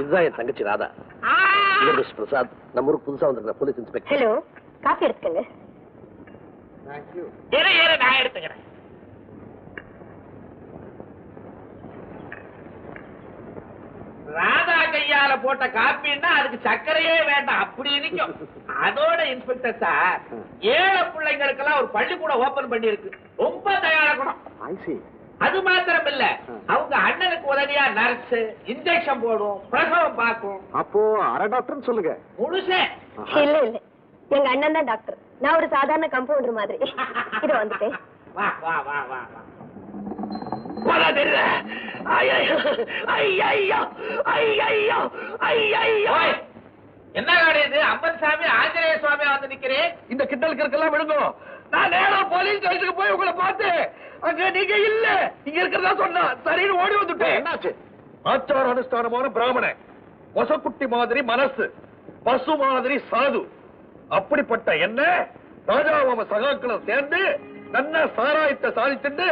இதுதான் என் தங்கச்சி ராதா. மிஸ் பிரசாத். நம்ம ஊருக்கு புதுசா வந்திருக்கிற போலீஸ் இன்ஸ்பெக்டர். ஹலோ காஃபி எடுத்துக்கங்க. நான் எடுத்துக்கிறேன். ராதா கையால போட்ட காப்பின்னா அதுக்கு சர்க்கரையே வேண்டாம். அப்படி நிக்கும். அதோட இன்ஸ்பெக்டர் சார் ஏழை பிள்ளைங்களுக்கெல்லாம் ஒரு பள்ளிக்கூடம் ஓபன் பண்ணி இருக்கு ரொம்ப தயார குணம் அது மாத்திரம் இல்ல அவங்க அண்ணனுக்கு உதவியா நர்ஸ் இன்ஜெக்ஷன் போடும் பிரசவம் பார்க்கும். அப்போ அரை டாக்டர்னு சொல்லுங்க. முழுசே. இல்ல இல்ல. எங்க அண்ணன் தான் டாக்டர் நான் ஒரு சாதாரண கம்பவுண்டர் மாதிரி. இது வந்துட்டேன். வா வா வா வா. என்ன காடு இது? அம்மன் சாமி ஆஞ்சநேய சுவாமி வந்து நிக்கிறேன் இந்த கிண்டலுக்கு இருக்கலாம் விடுங்க நான் நேரா போலீஸ் ஸ்டேஷனுக்கு போய் உங்களை பார்த்து அங்க நீங்க இல்ல. இங்க இருக்கிறதா சொன்னா. சரின்னு ஓடி வந்துட்டேன். என்னாச்சு? ஆச்சார அனுஷ்டானமான பிராமணன். வசக்குட்டி மாதிரி மனசு. பசு மாதிரி சாது. அப்படிப்பட்ட என்ன? ராஜாவாம சகாக்களும் சேர்ந்து நன்ன சாராயத்தை சாதிச்சுட்டு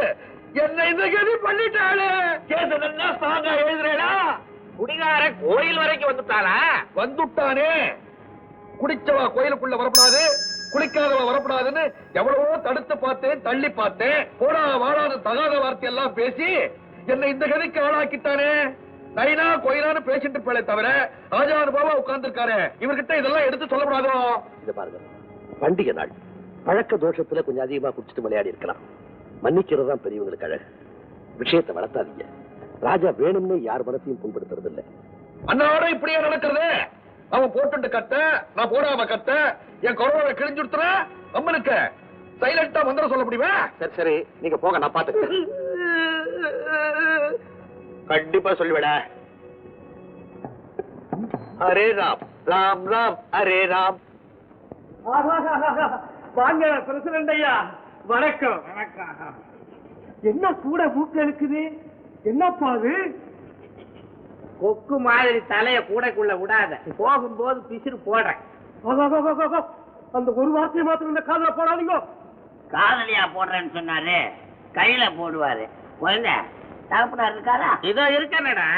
என்ன இந்த கதி பண்ணிட்டாளே. என்ன ஸ்ட்ராங்கா எழுதுறேடா. குடிகார கோயில் வரைக்கும் வந்துட்டாளா? வந்துட்டானே. குடிச்சவா கோயிலுக்குள்ள வரக்கூடாது குளிக்காதவா வரக்கூடாதுன்னு எவ்வளவோ தடுத்து பார்த்தேன் தள்ளி பார்த்தேன். போடா வாடாத தகாத வார்த்தை எல்லாம் பேசி என்னை இந்த கதிக்கு ஆளாக்கிட்டானே. நைனா கோயிலான்னு பேசிட்டு இருப்பேளே தவிர ராஜானுபாவா உட்கார்ந்துருக்காரு. இவர்கிட்ட இதெல்லாம் எடுத்து சொல்லக்கூடாதோ இத பாருங்க. பண்டிகை நாள். பழக்க தோஷத்துல கொஞ்சம் அதிகமா குடிச்சிட்டு விளையாடி இருக்கலாம். மன்னிக்கிறது தான் பெரியவங்களுக்கு அழகு. விஷயத்தை வளர்த்தாதீங்க. ராஜா வேணும்னே யார் மனசையும் புண்படுத்துறது இல்ல அன்னாட இப்படியே நடக்கிறது. அவன் போட்டுட்டு கத்த நான் போடாம கத்த என் கொரோனாவை கிழிஞ்சுடுத்துற அம்மனுக்கு. சைலண்டா மந்திரம் சொல்ல முடியுமா? சரி சரி. நீங்க போங்க நான் பாத்துக்கிறேன். கண்டிப்பா சொல்லிவிட. ஹரே ராம். ராம் ராம் ஹரே ராம். வாங்க பிரசிடண்ட் ஐயா. வணக்கம். வணக்கம். என்ன கூட மூக்கு இருக்குது என்னப்பா அது? கொக்கு மாதிரி தலைய கூடைக்குள்ள விடாத. போகும்போது பிசிறு போடுறேன். அந்த ஒரு வார்த்தையை மாத்திரம் இந்த காதல போடாதீங்க. காதலியா போடுறேன்னு சொன்னாரு. கையில போடுவாரு. குழந்தை தகப்பனார் இருக்காரா? இதோ இருக்கனடா.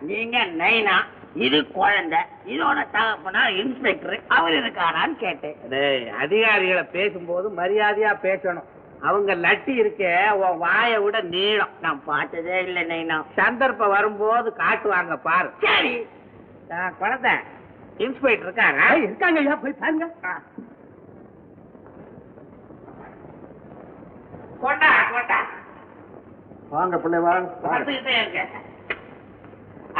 நீங்க நைனா இது குழந்தை இதோட தகப்பனார் இன்ஸ்பெக்டர். அவர் இருக்காரான்னு கேட்டேன். டேய் அதிகாரிகளை பேசும்போது மரியாதையா பேசணும். அவங்க லட்டி இருக்க உன் வாயை விட நீளம். நான் பார்த்ததே இல்லை நைனா. சந்தர்ப்பம் வரும்போது காட்டுவாங்க பாரு. சரி. நான் குழந்தை இன்ஸ்பெக்டர் இருக்காரா? இருக்காங்க ஐயா போய் பாருங்க. கொண்டா கொண்டா. வாங்க பிள்ளை வாங்க. பார்த்துக்கிட்டே இருக்கேன்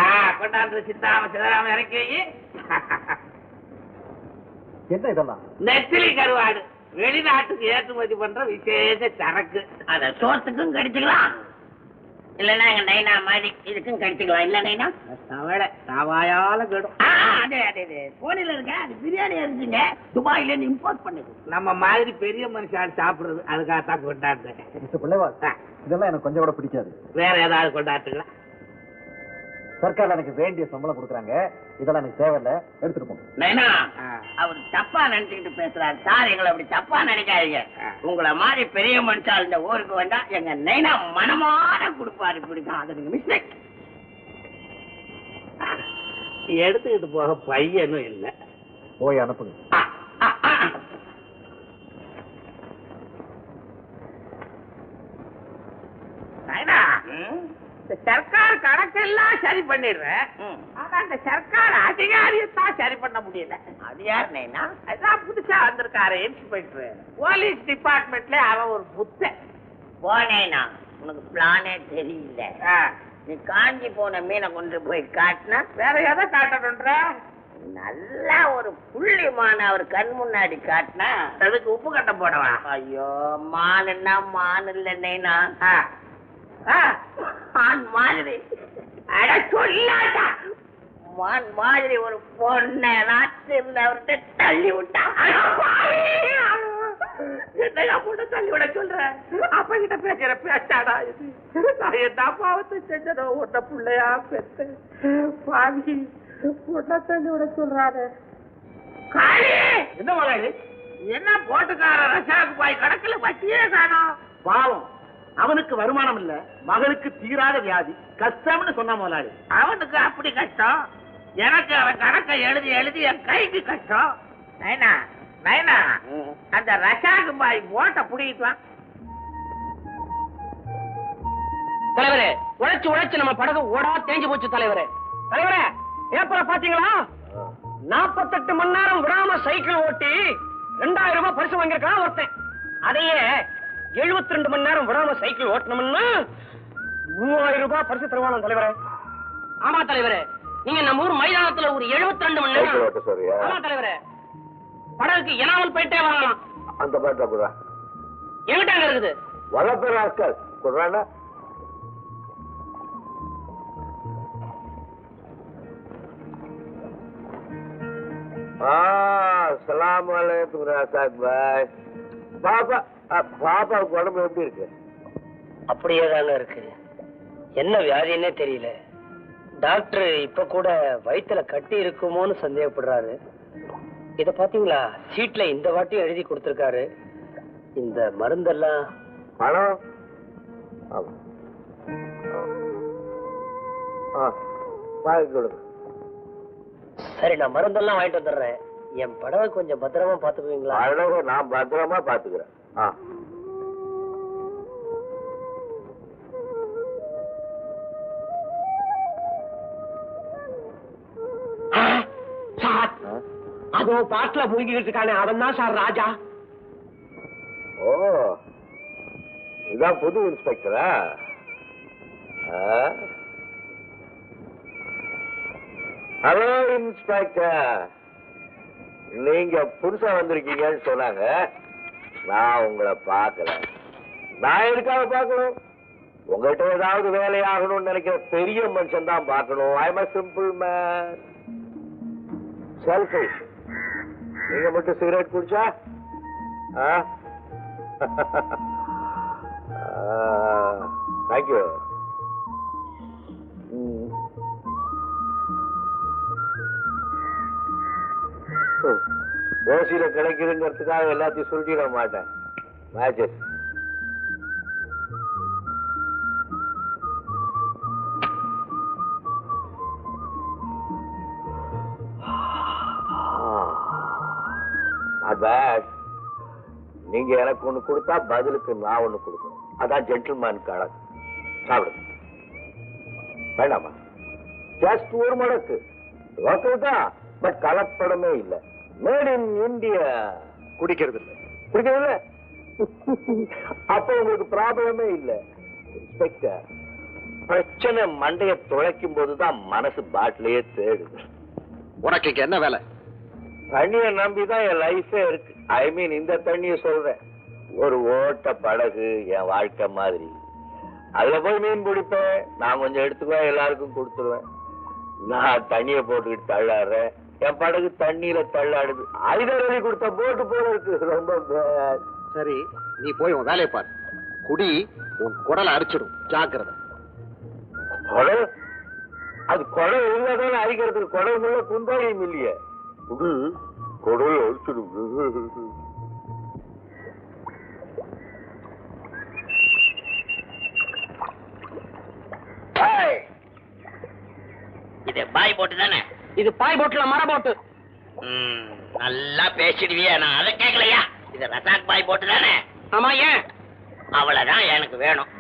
ஆ கொண்டாந்து சித்தாம சிதறாம இறக்கி. என்ன இதெல்லாம்? நெத்திலி கருவாடு. வெளிநாட்டுக்கு ஏற்றுமதி பண்ற விசேஷ சரக்கு. அத சோத்துக்கும் கடிச்சுக்கலாம். இல்லைன்னா எங்க நைனா மாதிரி இதுக்கும் கடிச்சுக்கலாம் இல்ல நைனா? தவளை தவாயால கெடும். அதே அதே அதே. போனில இருக்க அது பிரியாணி இருந்துங்க துபாயில இருந்து இம்போர்ட் பண்ணுது நம்ம மாதிரி பெரிய மனுஷால் சாப்பிடுறது? அதுக்காகத்தான் கொண்டாடுறேன். பிள்ளைவா ஆ, இதெல்லாம் எனக்கு கொஞ்சம் கூட பிடிக்காது. வேற ஏதாவது கொண்டாட்டுங்களா சர்க்கார் எனக்கு வேண்டிய சம்பளம் கொடுக்குறாங்க. இதெல்லாம் எனக்கு தேவையில்ல. எடுத்துட்டு போங்க. அவர் தப்பா நினைச்சுக்கிட்டு பேசுறாரு. சார் எங்களை அப்படி தப்பா நினைக்காதீங்க. உங்களை மாதிரி பெரிய மனுஷால் இந்த ஊருக்கு வந்தா எங்க நைனா மனமார கொடுப்பாரு. இப்படிதான். அது மிஸ்டேக் எடுத்துக்கிட்டு போக பையனும் இல்லை. போய் அனுப்புங்க நைனா, இந்த சர்க்கார் கணக்கெல்லாம் சரி பண்ணிடுறேன் ஆனா இந்த சர்க்கார் அதிகாரியத்தான் சரி பண்ண முடியல. அது யார் நைனா? அதான் புதுசா வந்திருக்காரு இன்ஸ்பெக்டர் போலீஸ் டிபார்ட்மெண்ட்ல அவன் ஒரு புத்தன் போனேனா உனக்கு பிளானே தெரியல. நீ காஞ்சி போன மீனை கொண்டு போய் காட்டினா? வேற எதை காட்டணுன்ற நல்லா ஒரு புள்ளிமான அவர் கண் முன்னாடி காட்டினா அதுக்கு உப்பு கட்ட போடவா? ஐயோ. மானுன்னா மான் இல்ல நைனா. ஆ, ஆ, மான் மாதிரி. அட சொல்லாட்டா மான் மாதிரி ஒரு பொண்ணை நாட்டு இருந்தவர்கிட்ட தள்ளி விட்டா! என்னையா போட்டு தள்ளி விட சொல்ற? அப்ப கிட்ட பேசுற பேச்சாடா இது. நான் என்ன பாவத்தை செஞ்சதோ உன்ன பிள்ளையா பெத்து. பாவி உன்ன தள்ளி விட சொல்றாரு காளி! என்ன மகாளி என்ன போட்டுக்கார ரசாக்கு பாய் கணக்குல வட்டியே காணோம். பாவம். அவனுக்கு வருமானம் இல்ல மகளுக்கு தீராத வியாதி. கஷ்டம்னு சொன்ன முதலாளி. அவனுக்கு அப்படி கஷ்டம். எனக்கு அவன் கணக்கை எழுதி எழுதி என் கைக்கு கஷ்டம். நைனா நைனா அந்த ரஷாக்கு பாய் போட்ட புடிக்கிட்டு வா. தலைவரே உழைச்சு உழைச்சு நம்ம படகு ஓடா தேஞ்சு போச்சு தலைவரே. தலைவரே ஏப்பர பாத்தீங்களா நாற்பத்தெட்டு மணி நேரம் விடாம சைக்கிள் ஓட்டி ரெண்டாயிரம் ரூபாய் பரிசு வாங்கியிருக்கான் ஒருத்தன். அதையே 72 ரெண்டு மணி நேரம் விடாம சைக்கிள் ஓட்டணும்னா மூவாயிரம் ரூபாய் பரிசு தருவானோ தலைவரே? ஆமா தலைவரே. நீங்க நம்ம ஊர் மைதானத்துல ஒரு 72 ரெண்டு மணி நேரம்? ஆமா தலைவரே. படகுக்கு எனாமல் போயிட்டே வரலாம். அந்த பாட்டை கூட எங்கிட்ட அங்க இருக்குது? வளர்ப்புற ஆட்கள் சொல்றானா சலாம் அலைக்கும் ராசாக் பாய் பாப்பா அ, பாப்பாவுக்கு உடம்பு எப்படி இருக்கு? அப்படியே தாங்க இருக்கு. என்ன வியாதின்னே தெரியல. டாக்டர் இப்ப கூட வயித்துல கட்டி இருக்குமோன்னு சந்தேகப்படுறாரு. இத பாத்தீங்களா? சீட்ல இந்த வாட்டியும் எழுதி கொடுத்திருக்காரு. இந்த மருந்தெல்லாம் பணம் சரி நான் மருந்தெல்லாம் வாங்கிட்டு வந்துடுறேன். என் படவை கொஞ்சம் பத்திரமா பாத்துக்குவீங்களா நான் பத்திரமா பாத்துக்கிறேன் அதோ பாட்டுல மூழ்கிட்டு இருக்கானே அவன் தான் சார் ராஜா. ஓ இதான் புது இன்ஸ்பெக்டரா? Hello inspector. நீங்க புதுசா வந்திருக்கீங்கன்னு சொன்னாங்க. நான் உங்களை பார்க்கல. நான் எதுக்காக பார்க்கணும்? உங்கள்கிட்ட ஏதாவது வேலையாகணும்னு நினைக்கிற பெரிய மனுஷன் தான் பார்க்கணும். I am simple man selfish நீங்க மட்டும் சிகரெட் குடிச்சா? Thank you Oh. ஓசியில கிடைக்குதுங்கிறதுக்காக எல்லாத்தையும் சொல்லிட மாட்டேன். மேஜஸ் நீங்க எனக்கு ஒண்ணு கொடுத்தா பதிலுக்கு நான் ஒண்ணு கொடுக்கணும். அதான் ஜென்டில்மேன் கணக்கு சாப்பிடுங்க வேண்டாமா ஜஸ்ட் ஒரு மடக்கு. ஓகே தான் பட் கலப்படமே இல்ல. மேட் இன் இந்தியா குடிக்கிறது இல்ல குடிக்கிறது இல்ல அப்ப உங்களுக்கு ப்ராப்ளமே இல்ல. இன்ஸ்பெக்டர் பிரச்சனை மண்டைய துளைக்கும் போதுதான் மனசு பாட்டிலேயே தேடுது. உனக்கு இங்க என்ன வேலை? தண்ணிய நம்பிதான் என் லைஃபே இருக்கு. ஐ மீன் இந்த தண்ணிய சொல்றேன். ஒரு ஓட்ட படகு என் வாழ்க்கை மாதிரி. அதுல போய் மீன் பிடிப்பேன். நான் கொஞ்சம் எடுத்துக்குவேன் எல்லாருக்கும் கொடுத்துருவேன். நான் தண்ணிய போட்டுக்கிட்டு தள்ளாடுறேன். என் படகு தண்ணியில தள்ளாடுது. ஐதர் எழுதி கொடுத்த போட்டு போல இருக்கு. ரொம்ப. சரி நீ போய் உன் வேலையை பாரு. குடி உன் குடலை அரிச்சிடும் ஜாக்கிரதை. குடல் அது குடல் இருந்தாதானே அரிக்கிறதுக்கு குடல் முள்ள குந்தாரியும் இல்லையே. குடு குடல் அரிச்சிடும் இது பாய் போட்டு தானே? இது பாய் போட்டுல மர போட்டு. நல்லா பேசிடுவியே. நான் அதை கேட்கலையா இது ரசாக் பாய் போட்டு தானே? ஆமா ஏன்? அவ்வளவுதான் எனக்கு வேணும்.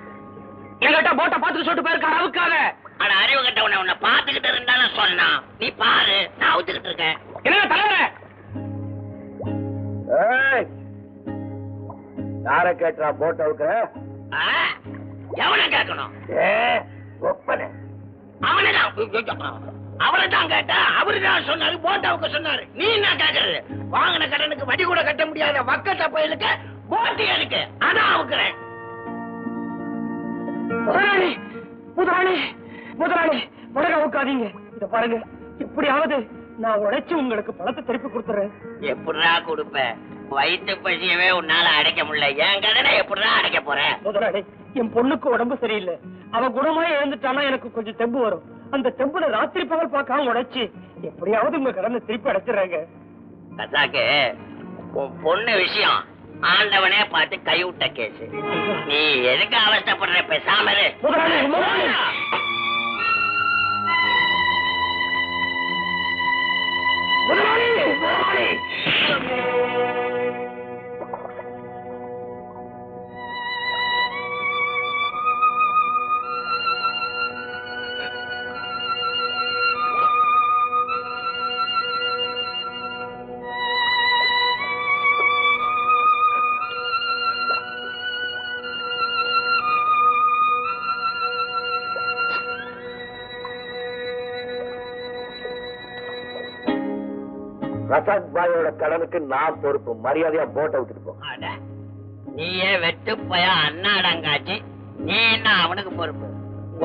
என்கிட்ட போட்டை பார்த்துட்டு சொல்லிட்டு போயிருக்காரு அவுக்காத ஆனா அறிவு கட்டவன உன்னை பாத்துக்கிட்டு இருந்தானே சொன்னான். நீ பாரு நான் அவுத்துக்கிட்டு இருக்கேன். என்ன தலைவரே? ஏய் யார கேட்டா போட்டோவுக்கு ஆ, எவனை கேட்கணும்? ஏ ஒப்பனை. அவனைதான். அவரை தான் கேட்டா அவரு தான் சொன்னாரு போட்டாவுக்கு சொன்னாரு. நீ என்ன கேக்குறது? வாங்கின கடனுக்கு வட்டி கூட கட்ட முடியாத வக்கத்த பயலுக்கு போட்டி எனக்கு அதான் அவுக்குறேன். முதலாளி முதலாளி முதலாளி உடனே அவுக்காதீங்க இத பாருங்க எப்படியாவது நான் உழைச்சு உங்களுக்கு பணத்தை திருப்பி கொடுத்துறேன். எப்படிடா கொடுப்ப? வயிற்று பசியவே உன்னால அடைக்க முடியல. என் கடனை எப்படிடா அடைக்க போற? முதலாளி என் பொண்ணுக்கு உடம்பு சரியில்லை. அவ குணமா எழுந்துட்டானா எனக்கு கொஞ்சம் தெம்பு வரும். அந்த தெம்புல ராத்திரி பகல் பார்க்காம உழைச்சு எப்படியாவது உங்க கடனை திருப்பி அடைச்சிடுறாங்க கசாக்கு பொண்ணு விஷயம் ஆண்டவனே பார்த்து கைவிட்ட கேஸ் நீ எதுக்கு அவஸ்தைப்படுற பேசாம இரு. முதலாளி, முதலாளி. முதலாளி, முதலாளி. ரசாத் பாயோட கடனுக்கு நான் பொறுப்பு மரியாதையா போட்டை விட்டுட்டு போ நீயே வெட்டு பய அண்ணாடங்காச்சு நீ என்ன அவனுக்கு பொறுப்பு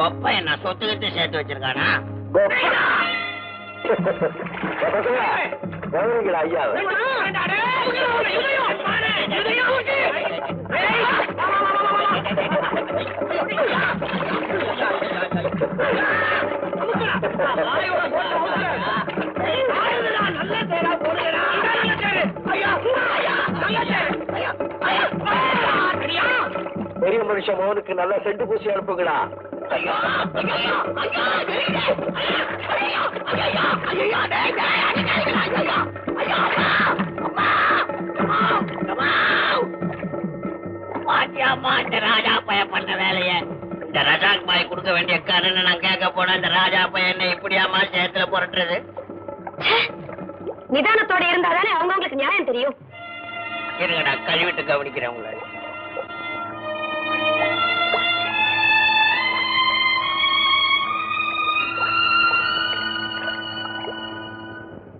அப்பா என்ன சொத்துக்கிட்டு சேர்த்து வச்சிருக்கானா போ. மனுஷன் மோனுக்கு நல்லா செண்டு பூசி அனுப்புங்களா ராஜா பைய பண்ண வேலைய இந்த ரஜாக் பாய் கொடுக்க வேண்டிய காரணம் நான் கேட்க போனா இந்த ராஜா பையன் என்ன இப்படியாமா சேத்துல புரட்டுறது நிதானத்தோட இருந்தாதானே அவங்கவங்களுக்கு நியாயம் தெரியும் இருங்கடா கழுவிட்டு கவனிக்கிறேன் உங்களை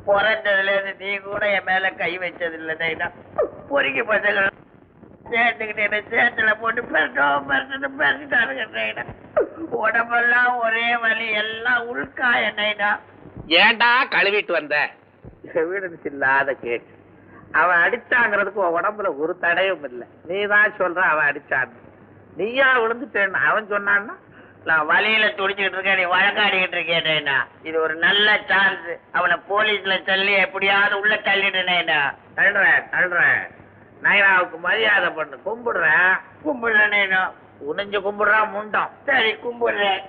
பிறந்ததுல இருந்து நீ கூட என் மேல கை வச்சது இல்லைன்னா பொறுக்கி பசங்க சேர்த்துக்கிட்டு சேத்துல போட்டு பெருட்டோம் பெருட்டு பெருட்டாருங்க உடம்பெல்லாம் ஒரே வலி எல்லாம் உள்கா என்னைனா ஏன்டா கழுவிட்டு வந்த? எவிடன்ஸ் இல்லாத கேட்டு. அவன் அடிச்சாங்கிறதுக்கு உடம்புல ஒரு தடையும் இல்லை. நீ தான் சொல்ற அவன் அடிச்சான் நீயா விழுந்துட்டேன் அவன் சொன்னான்னா நான் வழியில துடிச்சுக்கிட்டு இருக்கேன் நீ வழக்காடிக்கிட்டு இருக்கேன்னா இது ஒரு நல்ல சான்ஸ் அவனை போலீஸ்ல சொல்லி எப்படியாவது உள்ள தள்ளிடுனேனா தள்ளுறேன் தள்ளுறேன். நயனாவுக்கு மரியாதை பண்ணு. கும்பிடுறேன். கும்பிடுறேனேனா உனிஞ்சு கும்பிடுறான் முண்டம். சரி கும்பிடுறேன்.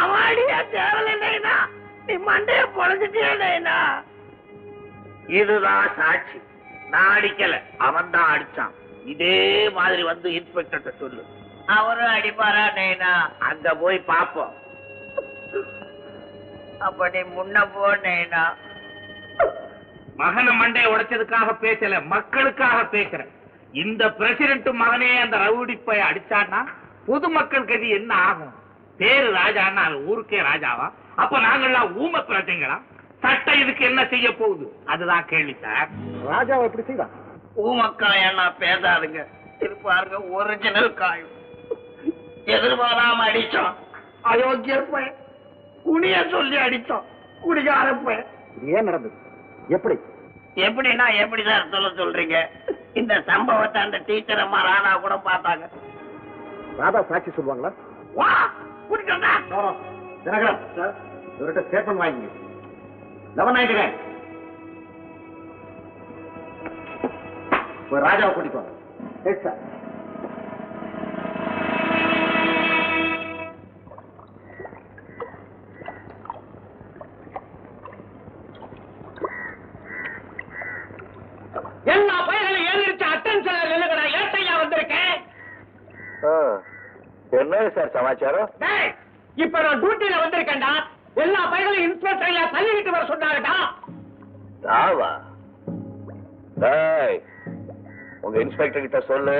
அவாடியா தேவலைனா நீ மண்டைய பொழைச்சிட்டேனா இதுதான் சாட்சி. நான் அடிக்கல. அவன் தான் அடிச்சான். இதே மாதிரி வந்து இன்ஸ்பெக்டர் சொல்லு. அவரும் அடிப்பாரா நைனா? அங்க போய் பாப்போம். அப்ப நீ முன்ன போ நைனா. மகனை மண்டைய உடைச்சதுக்காக பேசல மக்களுக்காக பேசுறேன் இந்த பிரசிடண்ட் மகனே அந்த ரவுடி பைய அடிச்சான்னா பொதுமக்கள் கதி என்ன ஆகும்? பேரு ராஜான்னா அது ஊருக்கே ராஜாவா? அப்ப நாங்கெல்லாம் ஊமை பிரஜைங்களா? சட்டம் இதுக்கு என்ன செய்ய போகுது? அதுதான் கேள்வி சார். ராஜாவை எப்படி செய்தான் ஊமக்காயன்னா பேசாதுங்க. இது பாருங்க ஒரிஜினல் காயம் எதிர்பாராம அடிச்சோம் அயோக்கிய பையன். குனிய சொல்லி அடிச்சோம் குடிகார பையன். ஏன் நடந்தது? எப்படி? எப்படின்னா எப்படி சார் சொல்ல சொல்றீங்க. இந்த சம்பவத்தை அந்த டீச்சர் அம்மா ராதா கூட பார்த்தாங்க. ராதா சாட்சி சொல்லுவாங்களா? வா குடிச்சோண்டா தினகரன் சார் இவர்கிட்ட ஸ்டேட்மெண்ட் வாங்கிங்க. Eleven ninety nine. போய் ராஜாவை கூட்டிட்டு வாங்க. எஸ் சார் எல்லா பையன்களும் எழுந்திருச்சு அட்டென்ஷன்ல நில்லுங்கடா ஏட்டையா வந்திருக்கேன்? என்ன சார் சமாச்சாரம்? இப்ப நான் டியூட்டில வந்திருக்கேன்டா. எல்லா பையன்களும் இன்ஸ்பெக்டர் ஐயா தள்ளிக்கிட்டு வர டேய் உங்க இன்ஸ்பெக்டர் கிட்ட சொல்லு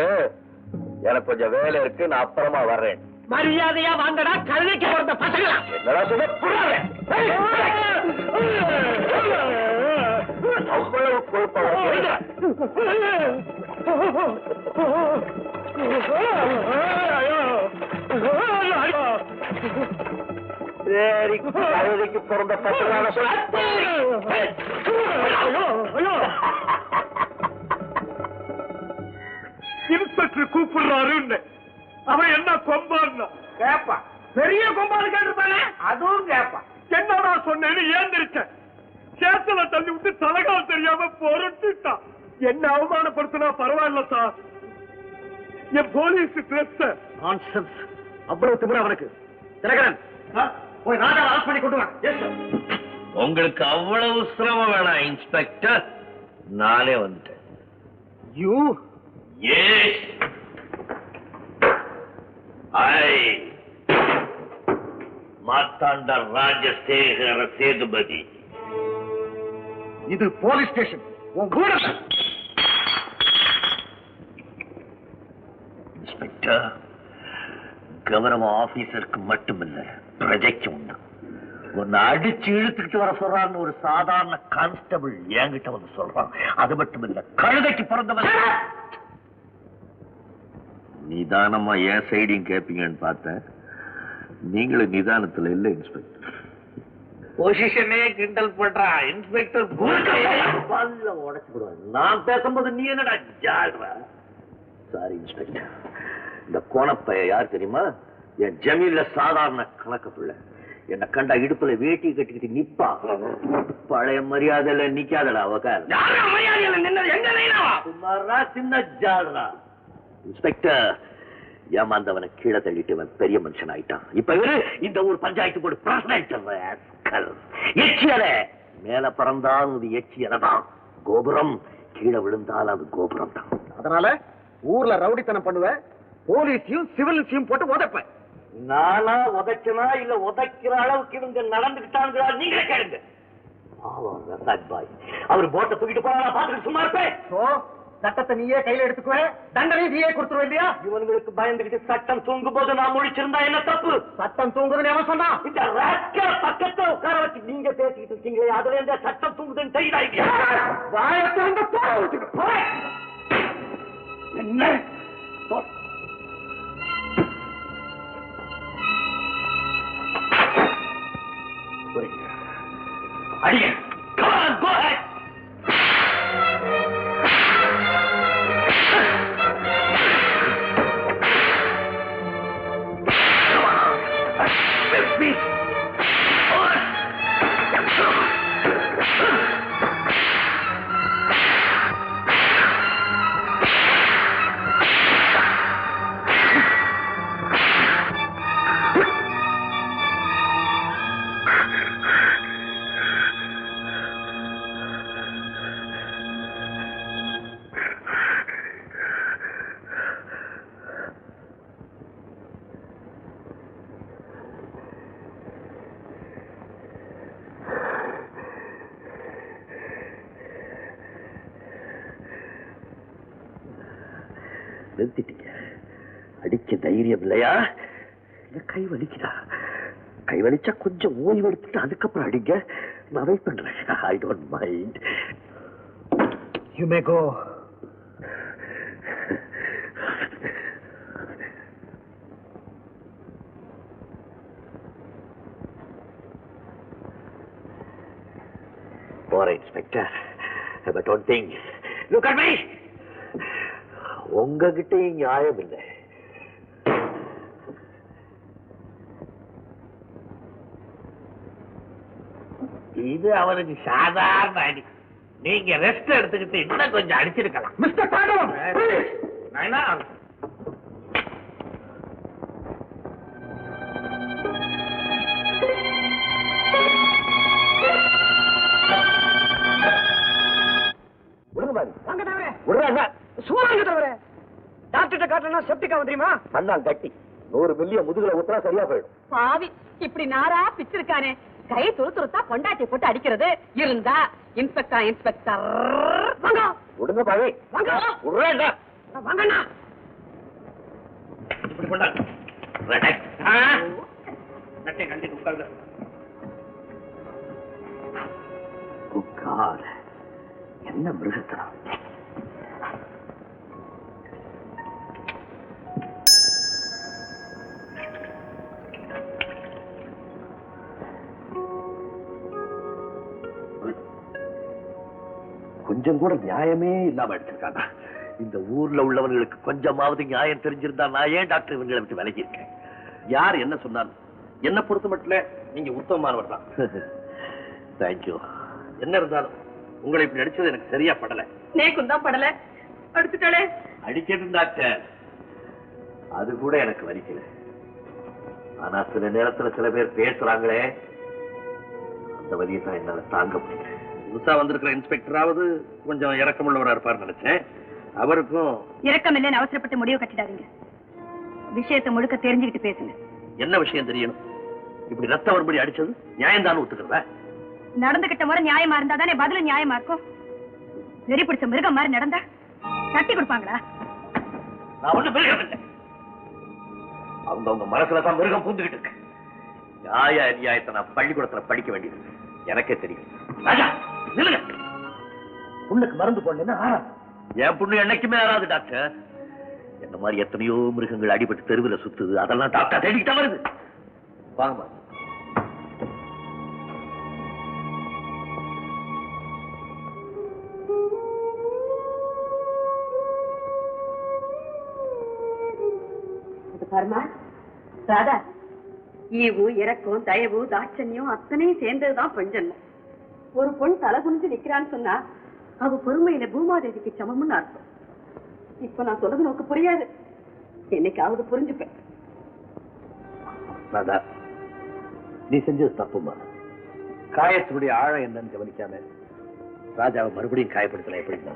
எனக்கு கொஞ்சம் வேலை இருக்கு நான் அப்புறமா வர்றேன் மரியாதையா வாங்கடா கழுதைக்கு பிறந்த பசங்களா என்னடா சொல்ல அவ்வளவு கொழுப்பா சரி கழுதைக்கு பிறந்த பசங்களான இன்ஸ்பெக்டர் கூப்பிடுறாருன்னு. அவன் என்ன கொம்பான்னா? கேப்பான் பெரிய கொம்பான்னு கேட்டிருப்பானே? அதுவும் கேப்பான் என்னடா சொன்னேன்னு ஏந்திருச்சேன். சேத்துல தள்ளி விட்டு தலைகால் தெரியாம பொருட்டுட்டான். என்ன அவமானப்படுத்தினா பரவாயில்ல சார். என் போலீஸ் ட்ரெஸ் நான்சென்ஸ் அவ்வளவு திமிர அவனுக்கு. தினகரன் போய் ராஜா ஆஃப் பண்ணி கொண்டு வா உங்களுக்கு அவ்வளவு சிரமம் வேணாம் இன்ஸ்பெக்டர் நானே வந்துட்டேன். You Yes. I. Rajasekara Sethupathi இது போலீஸ் ஸ்டேஷன். இன்ஸ்பெக்டர் கௌரவ ஆபீசருக்கு மட்டுமில்ல பிரஜைக்கு உண்டு. உன்னை அடிச்சு இழுத்துக்கிட்டு வர சொல்றான்னு ஒரு சாதாரண கான்ஸ்டபிள் என்கிட்ட வந்து சொல்றான். அது மட்டும் இல்ல கழுதைக்கு பிறந்தவன். நிதானமா ஏன் சைடையும் கேட்பீங்கன்னு பார்த்தேன். நீங்களும் நிதானத்துல இல்ல இன்ஸ்பெக்டர். பொசிஷனே கிண்டல் பண்றான் இன்ஸ்பெக்டர் பல்ல உடைச்சு நான் பேசும்போது நீ என்னடா ஜாடுற சாரி இன்ஸ்பெக்டர். இந்த கோணப்பைய யார் தெரியுமா? என் ஜமீன்ல சாதாரண கணக்கு பிள்ளை. என்ன கண்டா இடுப்புல வேட்டி கட்டிக்கிட்டு நிப்பா. பழைய மரியாதையில நிக்காதடா சுமாரா சின்ன ஜாடுறா இன்ஸ்பெக்டர் ஏமாந்தவனை கீழே தள்ளிட்டு இவன் பெரிய மனுஷன் ஆயிட்டான். இப்ப இவரு இந்த ஊர் பஞ்சாயத்து போர்டு பிரசிடென்ட் மேல பறந்தால் அது எச்சியல தான். கோபுரம். கீழே விழுந்தால் அது கோபுரம் தான். அதனால ஊர்ல ரவுடித்தனம் பண்ணுவ போலீஸையும் சிவில்ஸையும் போட்டு உதைப்ப. நானா உதைச்சனா இல்ல உதைக்கிற அளவுக்கு இவங்க நடந்துக்கிட்டாங்களா நீங்க கேளுங்க. பாவம் பாய். அவர் போட்டை தூக்கிட்டு போனா பாத்துட்டு சும்மா இருப்பேன். சட்டத்தை நீயே கையில எடுத்துக்குவ தண்டனை நீயே கொடுத்துருவ இல்லையா? இவங்களுக்கு பயந்துகிட்டு சட்டம் தூங்கும் போது நான் முழிச்சிருந்தா என்ன தப்பு? சட்டம் தூங்குதுன்னு எவன் சொன்னா இந்த ராஸ்கல் பக்கத்துல உட்கார வச்சு நீங்க பேசிக்கிட்டு இருக்கீங்களே அதுல இருந்த சட்டம் தூங்குதுன்னு இல்லையா? வாயத்தை வந்து என்ன? போ. நிறுத்திட்டீங்க அடிக்க தைரியம் இல்லையா? இல்ல கை வலிக்குதா? கை வலிச்சா கொஞ்சம் ஓய்வு எடுத்துட்டு அதுக்கப்புறம் அடிங்க. நான் வெயிட் பண்றேன். I don't mind you may go போறேன் inspector but one thing look at me உங்ககிட்டயும் நியாயம் இல்லை. இது அவனுக்கு சாதாரண அடி. நீங்க ரெஸ்ட் எடுத்துக்கிட்டு இன்னும் கொஞ்சம் அடிச்சிருக்கலாம். மிஸ்டர் காட்டணும் செப்டிக் ஆகும் தெரியுமா மண்ணால் கட்டி. நூறு மில்லியன் முதுகுல ஊத்துனா சரியா போயிடும். பாவி இப்படி நாரா பிச்சிருக்கானே. கை துரு துருத்தா பொண்டாட்டி போட்டு அடிக்கிறது. இருந்தா இன்ஸ்பெக்டர் இன்ஸ்பெக்டர் வாங்க. விடுங்க பாவி. வாங்க. விடுறேன் வாங்கண்ணா. இப்படி நட்டை God. என்ன மிருகத்தனம். கொஞ்சம் கூட நியாயமே இல்லாம எடுத்திருக்காங்க இந்த ஊர்ல உள்ளவர்களுக்கு கொஞ்சமாவது நியாயம் தெரிஞ்சிருந்தா நான் ஏன் டாக்டர் இவங்களை விட்டு விலகி இருக்கேன் யார் என்ன சொன்னாலும் என்ன பொறுத்த மட்டும் நீங்க உத்தமமானவர் தான். தேங்க்யூ என்ன இருந்தாலும் உங்களை இப்படி அடிச்சது எனக்கு சரியா படல. நேக்கும் தான் படல. அடுத்துட்டாளே அடிக்கிறது டாக்டர். அது கூட எனக்கு வலிக்கல. ஆனா சில நேரத்துல சில பேர் பேசுறாங்களே அந்த வலியை தான் என்னால தாங்க முடியல. புதுசா வந்திருக்கிற இன்ஸ்பெக்டராவது கொஞ்சம் இறக்கமுள்ளவரா இருப்பார்னு நினைச்சேன். அவருக்கும் இரக்கம் இல்லைன்னு அவசரப்பட்டு முடிவு கட்டிடாதீங்க. விஷயத்தை முழுக்க தெரிஞ்சுக்கிட்டு பேசுங்க. என்ன விஷயம் தெரியணும்? இப்படி ரத்த வரும்படி அடிச்சது நியாயம் ஒத்துக்கிறதா? நடந்துகிட்ட முறை நியாயமா இருந்தா தானே பதிலும் நியாயமா இருக்கும். வெறி பிடிச்ச மிருகம் மாதிரி நடந்தா தட்டி கொடுப்பாங்களா? நான் ஒண்ணு மிருகம் இல்லை. அவங்க அவங்க மனசுல தான் மிருகம் பூந்துகிட்டு இருக்கு. நியாய அநியாயத்தை நான் பள்ளிக்கூடத்துல படிக்க வேண்டியது. எனக்கே தெரியும். ராஜா! புண்ணுக்கு மருந்து போடலன்னா என் புண்ணு என்னைக்குமே ஆறாது டாக்டர். என்ன மாதிரி எத்தனையோ மிருகங்கள் அடிபட்டு தெருவில் சுத்துது அதெல்லாம் டாக்டர் தேடிக்கிட்ட வருது. வாங்கம்மா இது பாருமா ராதா ஈவு இறக்கம் தயவு தாட்சண்யம் அத்தனையும் சேர்ந்ததுதான் பெண் ஜென்மம் ஒரு பொண் தலை குனிஞ்சு நிக்கிறான்னு சொன்னா அவ பொறுமையில பூமாதேவிக்கு சமம்னு அர்த்தம். இப்ப நான் சொல்றது நோக்கு புரியாது. என்னைக்காவது புரிஞ்சுப்பேன். நீ செஞ்சது தப்புமா? காயத்தினுடைய ஆழம் என்னன்னு கவனிக்காம ராஜாவை மறுபடியும் காயப்படுத்தல எப்படின்னா?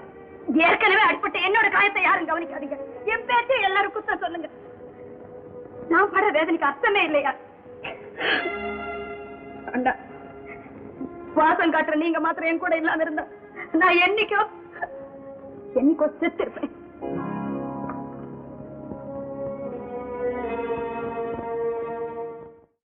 ஏற்கனவே அடிப்பட்ட என்னோட காயத்தை யாரும் கவனிக்காதீங்க. என் பேச்சை எல்லாரும் குத்தம் சொல்லுங்க. நான் பட வேதனைக்கு அர்த்தமே இல்லையா? பாசம் காட்டுற நீங்க மாத்திரம் என் கூட இல்லாம இருந்தா நான் என்னைக்கோ என்னைக்கோ செத்து இருப்பேன்